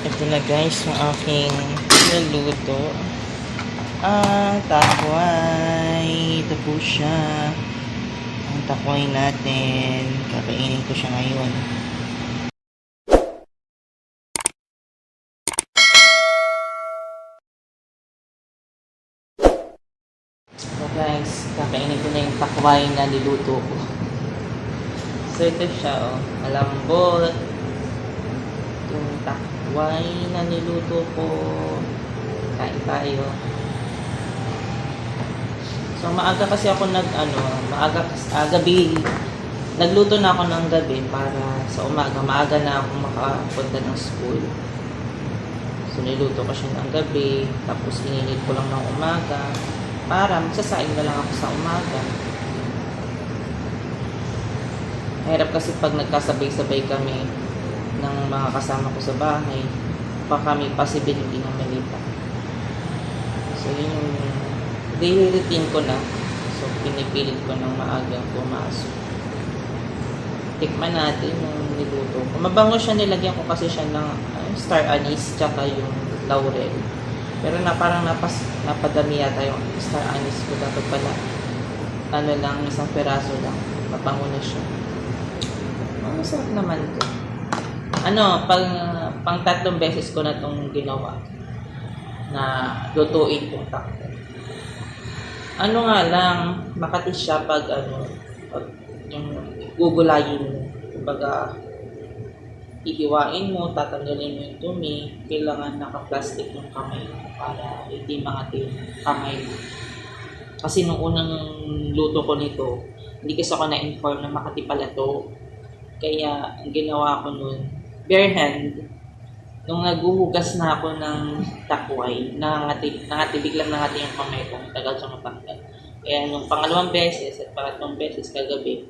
Ito na guys, yung aking naluto. Ah, takway. Ito po siya. Ang takway natin. Kakainin ko siya ngayon. So guys, kakainin ko na yung takway na niluto ko. So ito siya oh, malambot. Yung takway na niluto ko. Kain tayo. So maaga kasi ako nag ano, maaga ah, gabi nagluto na ako ng gabi para sa umaga maaga na ako makapunta ng school. So niluto ko siya ng gabi, tapos ininit ko lang ng umaga para magsasaing na lang ako sa umaga. Mahirap kasi pag nagkasabay-sabay kami ng mga kasama ko sa bahay, baka may possibility na malita. So, yun daily routine ko na. So, pinipilit ko ng maagang pumasok. Tikman natin yung niluto ko. Mabango siya, nilagyan ko kasi siya ng star anise tsaka yung laurel. Pero na parang napas, napadami yata yung star anise ko. Dapat pala, ano lang, isang peraso lang. Mabango na siya. Oh, masarap naman to. Ano, pang, pang tatlong beses ko na itong ginawa na lutuin kong takbo. Ano nga lang, makati siya pag ano, pag yung gugulayin mo. Kumbaga, ihiwain mo, tatanggalin mo yung dumi, kailangan naka-plastic yung kamay mo para hindi makati yung kamay mo. Kasi nung unang luto ko nito, hindi kasi ako na-inform na makati pala to. Kaya, ang ginawa ko nun, bare hand, nung naghuhugas na ako ng takway, nangangati, nangatibig lang nangati yung kamay ko, tagal siya matanggal. Kaya nung pangalawang beses at pangatlong beses kagabi,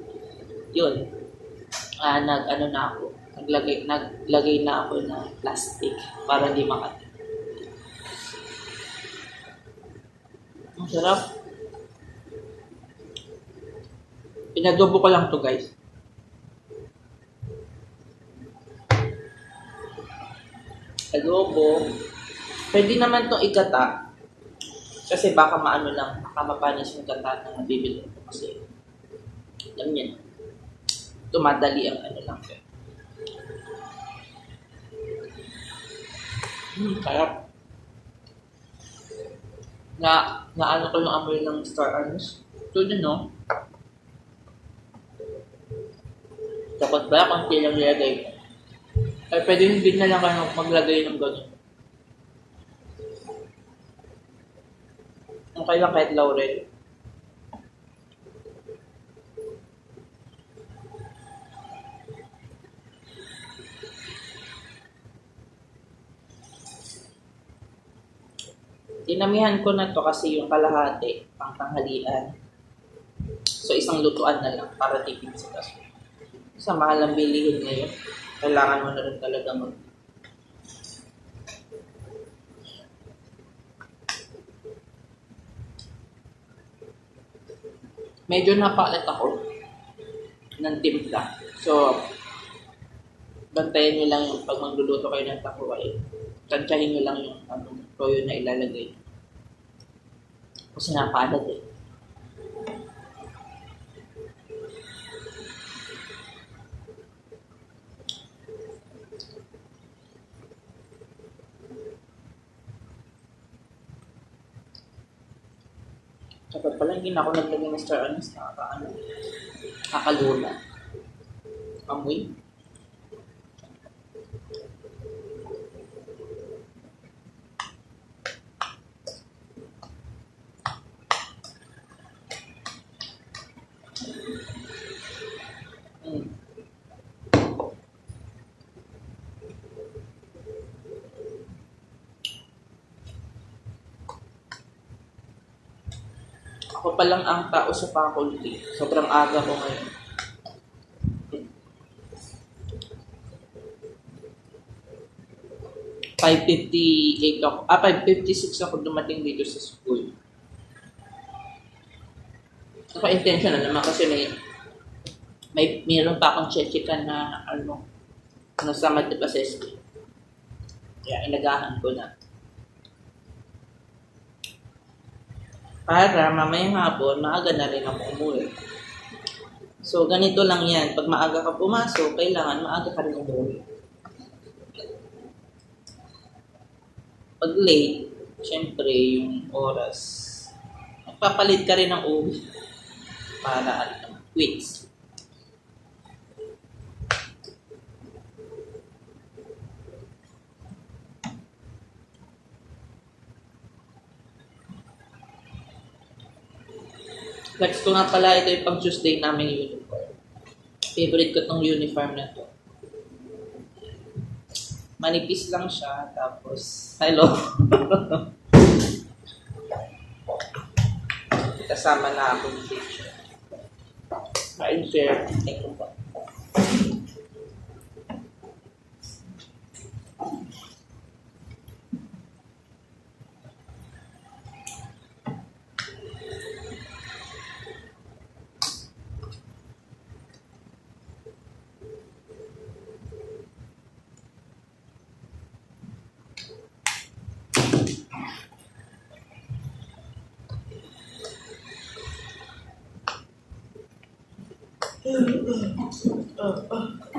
yun, ah nag ano na ako, naglagay, naglagay na ako ng plastic para hindi makati. Ang sarap. Pinadobo ko lang to guys. Adobo. Pwede naman itong igata. Kasi baka maano lang, baka mapanis yung gata na nabibili ko kasi alam niya, tumadali ang ano lang. Hmm, sarap. Na, na ano ko yung amoy ng star anise. Ito din, no? Dapat ba, konti lang nilagay ko. Ay, pwede hindi na lang ano, maglagay ng gano'n. Okay lang kahit laurel. Dinamihan ko na to kasi yung kalahati, pang tanghalian. So, isang lutuan na lang para tipid sa kaso. Sa mahal ang bilihin ngayon kailangan mo na rin talaga mag medyo napalit ako ng timpla. So, bantayan nyo lang yung pag magluluto kayo ng takuway. Tansyahin nyo lang yung ano, toyo na ilalagay. Kasi napalat eh. Dapat pala hindi ako naglagay ng star anise, nakakaano. Kakalula. Amoy. Ako pa lang ang tao sa faculty. Sobrang aga ko ngayon. Five fifty-eight ako. Ah, 5.56 ako dumating dito sa school. Naka-intentional naman kasi may may meron pa akong chechikan na ano nasa math assessment. Kaya inagahan ko na. Para mamayang hapon, maaga na rin ako umuwi. So, ganito lang yan. Pag maaga ka pumasok, kailangan maaga ka rin umuwi. Pag late, syempre, yung oras, magpapalit ka rin ng uwi para ano, quits. Flex ko nga pala, ito yung pang Tuesday namin uniform. Favorite ko tong uniform na to. Manipis lang siya, tapos, hello. Kasama na ako ng picture. Kain share. Thank you po. Mm, mm, mm. Uh, uh, uh, uh.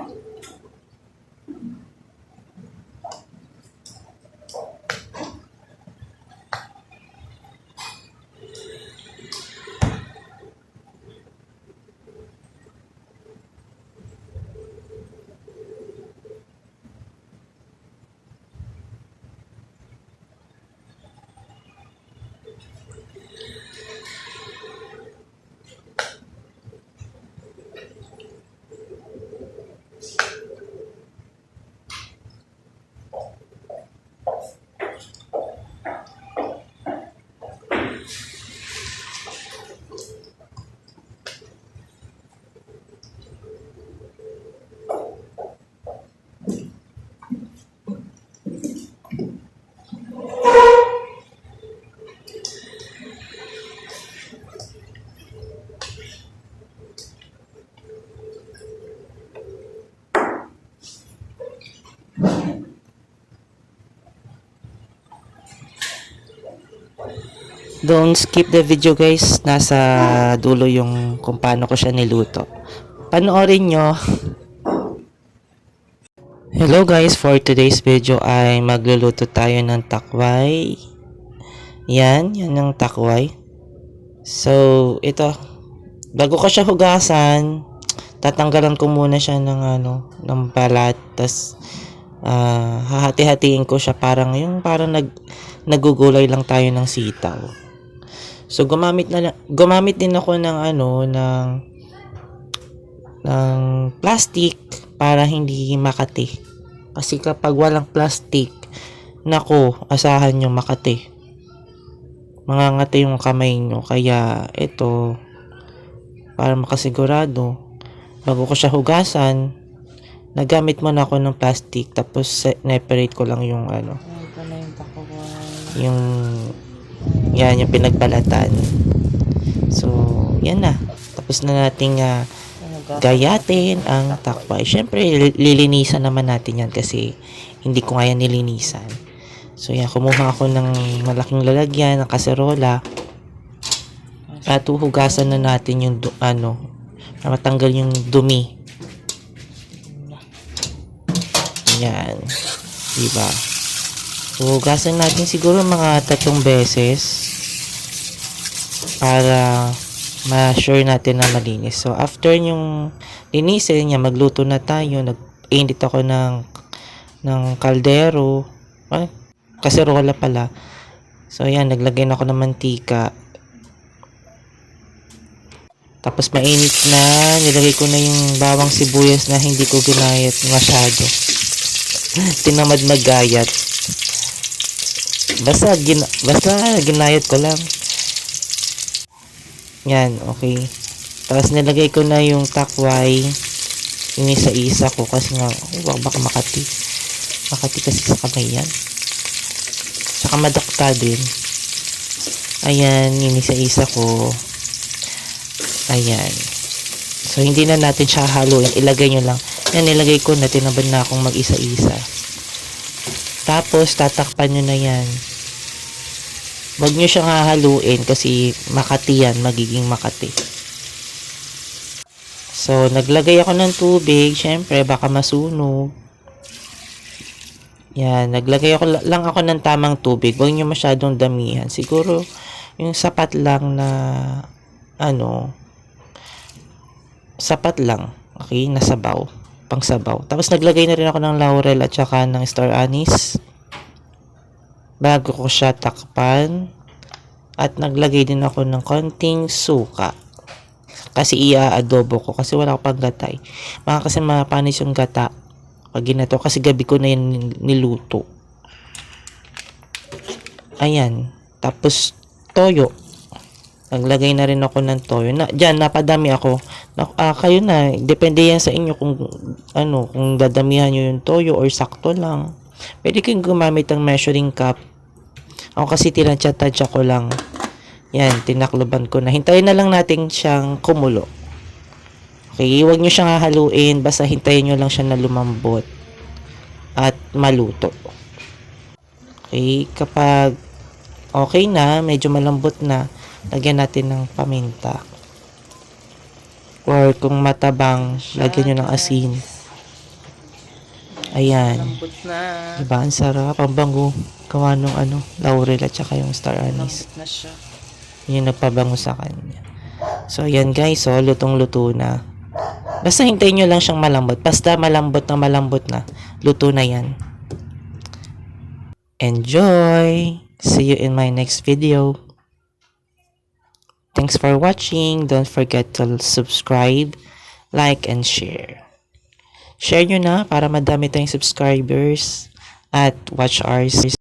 Don't skip the video guys. Nasa dulo yung kung paano ko siya niluto. Panoorin nyo. Hello guys, for today's video ay magluluto tayo ng takway. Yan, yan ang takway. So, ito. Bago ko siya hugasan, tatanggalan ko muna siya ng ano, ng balat. Tapos, ah, hahati-hatiin ko siya parang yung parang nag nagugulay lang tayo ng sitaw. So gumamit na gumamit din ako ng ano ng ng plastic para hindi makati. Kasi kapag walang plastic, nako, asahan yung makati. Mangangati yung kamay nyo. Kaya ito, para makasigurado, bago ko siya hugasan, nagamit muna ako ng plastic tapos separate ko lang yung ano, Ito na yung takuan. yung yan yung pinagbalatan. So, yan na. Tapos na nating ah, gayatin ang takbay. Siyempre, li- lilinisan naman natin yan kasi hindi ko nga yan nilinisan. So, yan. Kumuha ako ng malaking lalagyan, ng kaserola. At uhugasan na natin yung ano, para matanggal yung dumi. Yan. Diba? Hugasan natin siguro mga tatlong beses para ma-sure natin na malinis. So, after yung linisin niya, magluto na tayo. Nag-init ako ng, ng kaldero. Ay, kaserola pala. So, ayan, naglagay na ako ng mantika. Tapos mainit na, nilagay ko na yung bawang sibuyas na hindi ko ginayat masyado. Tinamad maggayat. Basta, gina, basta ginayat ko lang. Yan, okay. Tapos nilagay ko na yung takway. Yung isa-isa ko kasi nga, oh, baka, makati. Makati kasi sa kamay yan. Saka madakta din. Ayan, yung isa-isa ko. Ayan. So, hindi na natin siya haluin. Ilagay nyo lang. Yan, nilagay ko na. Tinabad na akong mag-isa-isa. Tapos, tatakpan nyo na yan. Huwag nyo siyang hahaluin kasi makati yan, magiging makati. So, naglagay ako ng tubig. Siyempre, baka masunog. Yan, naglagay ako la- lang ako ng tamang tubig. Huwag nyo masyadong damihan. Siguro, yung sapat lang na, ano, sapat lang. Okay, nasabaw. Pang sabaw. Tapos, naglagay na rin ako ng laurel at saka ng star anise. Bago ko siya takpan. At naglagay din ako ng konting suka. Kasi ia-adobo ko. Kasi wala akong panggatay. Mga kasi mapanis yung gata. Pag ginato. Kasi gabi ko na yan niluto. Ayan. Tapos, toyo. Naglagay na rin ako ng toyo. Na, dyan, napadami ako. Ah, kayo na. Depende yan sa inyo kung, ano, kung dadamihan nyo yung toyo or sakto lang. Pwede kayong gumamit ng measuring cup. Ako kasi tinansya-tansya ko lang. Yan, tinakloban ko na. Hintayin na lang natin siyang kumulo. Okay, huwag nyo siyang hahaluin. Basta hintayin nyo lang siya na lumambot. At maluto. Okay, kapag okay na, medyo malambot na, lagyan natin ng paminta. Or kung matabang, lagyan nyo ng asin. Ayan. Lambot na. Diba? Ang sarap. Ang bango. Gawa nung ano, laurel at saka yung star anise. Lambot na siya. Yun yung nagpabango sa kanya. So, ayan guys. So, lutong-luto na. Basta hintayin nyo lang siyang malambot. Basta malambot na malambot na. Luto na yan. Enjoy! See you in my next video. Thanks for watching. Don't forget to subscribe, like, and share. Share nyo na para madami tayong subscribers at watch our